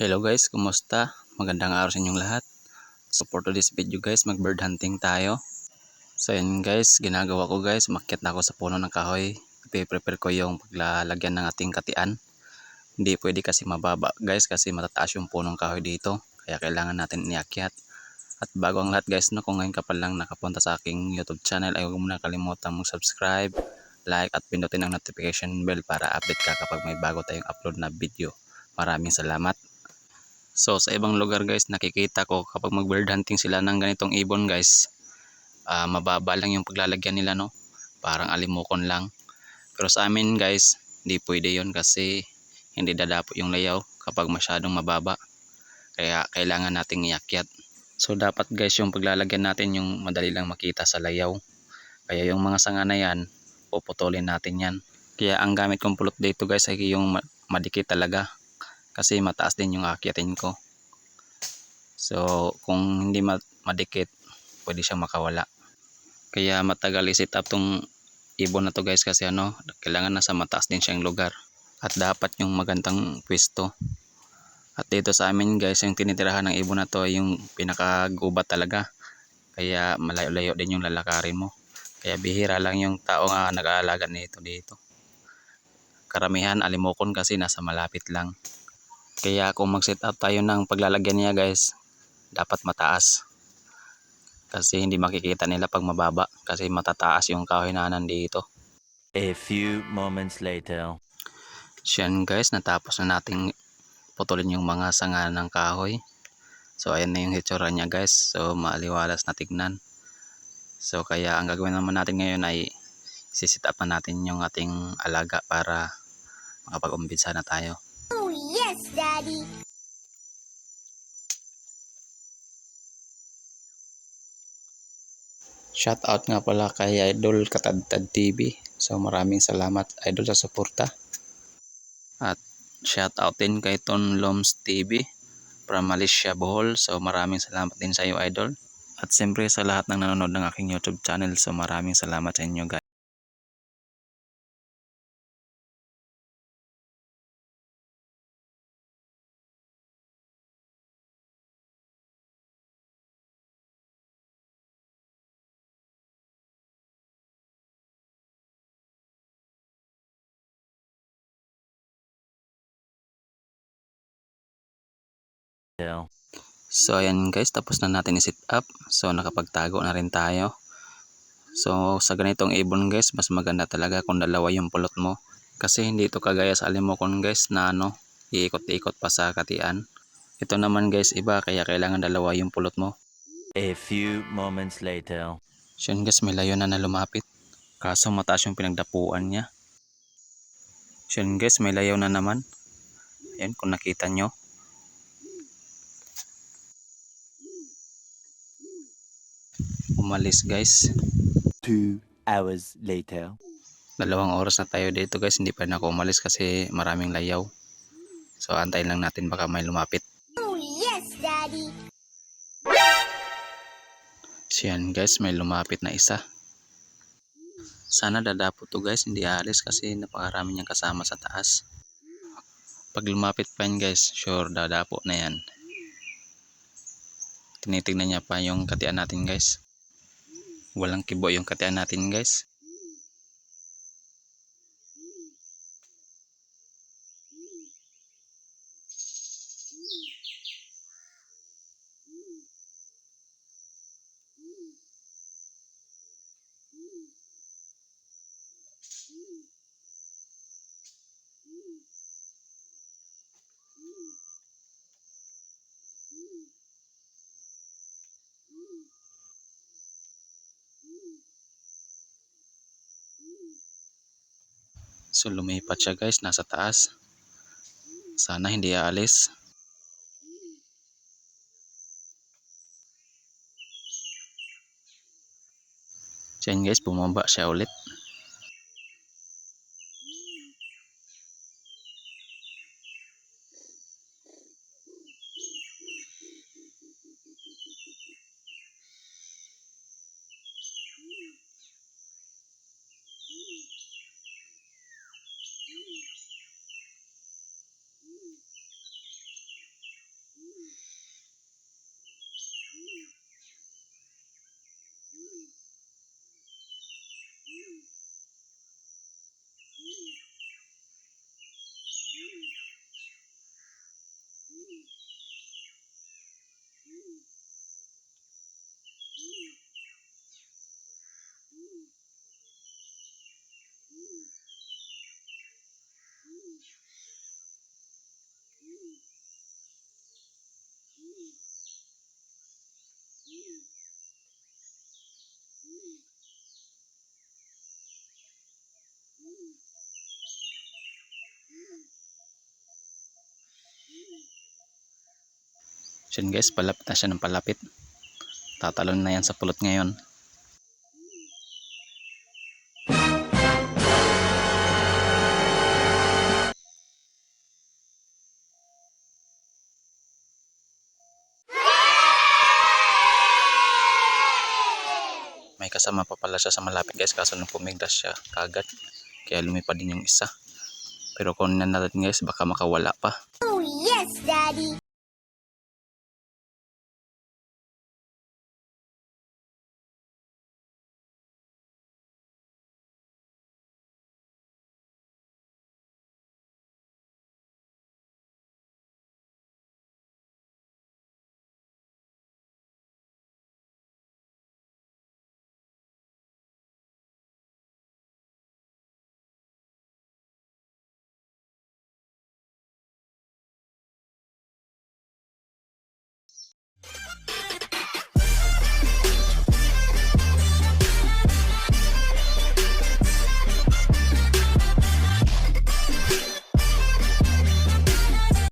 Hello guys, kumusta? Magandang araw sa inyong lahat. So for today's video guys, mag bird hunting tayo. So yun guys, ginagawa ko guys, makyat na ako sa puno ng kahoy. Ipe-prepare ko yung paglalagyan ng ating katian. Hindi pwede kasi mababa guys kasi matataas yung punong kahoy dito. Kaya kailangan natin iakyat. At bago ang lahat guys, no, kung ngayon ka pa lang nakapunta sa aking YouTube channel, ay huwag mo na kalimutan mong subscribe, like at pindutin ang notification bell para update ka kapag may bago tayong upload na video. Maraming salamat. So sa ibang lugar guys, nakikita ko kapag mag bird hunting sila ng ganitong ibon guys, ah, mababa lang yung paglalagyan nila no. Parang alimukon lang. Pero sa amin guys, hindi pwede yon kasi hindi dadapo yung layaw kapag masyadong mababa. Kaya kailangan nating iakyat. So dapat guys yung paglalagyan natin yung madali lang makita sa layaw. Kaya yung mga sanga na yan, puputulin natin yan. Kaya ang gamit kong pulot dito guys ay yung ma- madikit talaga kasi mataas din yung akyatin ko. So, kung hindi ma- madikit, pwede siyang makawala. Kaya matagal i-set up tong ibon na to guys kasi ano, kailangan nasa mataas din siyang lugar. At dapat yung magandang pwesto. At dito sa amin guys, yung tinitirahan ng ibon na to yung pinakagubat talaga. Kaya malayo-layo din yung lalakarin mo. Kaya bihira lang yung tao nga nag-aalaga nito dito. Karamihan alimokon kasi nasa malapit lang. Kaya kung mag-set up tayo ng paglalagyan niya guys, dapat mataas. Kasi hindi makikita nila pag mababa kasi matataas yung kahoy na nandito. A few moments later. Siyan guys, natapos na nating putulin yung mga sanga ng kahoy. So ayan na yung hitsura niya guys. So maaliwalas na tignan. So kaya ang gagawin naman natin ngayon ay sisit up na natin yung ating alaga para makapag-umbisa na tayo. Daddy. Shout out nga pala kay Idol Katadtad TV. So maraming salamat Idol sa suporta. At shout out din kay Ton Loms TV from Malaysia Bohol. So maraming salamat din sa iyo Idol. At siyempre sa lahat ng nanonood ng aking YouTube channel. So maraming salamat sa inyo guys. So ayan guys, tapos na natin i-set up. So nakapagtago na rin tayo. So sa ganitong ibon guys, mas maganda talaga kung dalawa yung pulot mo. Kasi hindi ito kagaya sa alimokon guys na ano, iikot-ikot pa sa katian. Ito naman guys iba kaya kailangan dalawa yung pulot mo. A few moments later. So yun guys, may layo na na lumapit. Kaso mataas yung pinagdapuan niya. So yun guys, may layaw na naman. Ayan kung nakita nyo. Umalis guys. Two hours later. dalawang oras na tayo dito guys. Hindi pa rin ako umalis kasi maraming layaw. So antayin lang natin. Baka may lumapit. Oh, yes, Daddy. siyan guys. May lumapit na isa. Sana dadapo to guys. Hindi alis kasi napakarami niyang kasama sa taas. Pag lumapit pa yan guys sure dadapo na yan. Tinitignan niya pa yung katian natin guys walang kibo yung katian natin guys So lumipat siya guys, nasa taas. Sana hindi aalis. Diyan guys, bumaba siya ulit. So guys, palapit na siya ng palapit. Tatalon na yan sa pulot ngayon. May kasama pa pala siya sa malapit guys kaso nung pumigdas siya kagad. Kaya lumipad din yung isa. Pero kung natin guys baka makawala pa. Oh, yes, Daddy.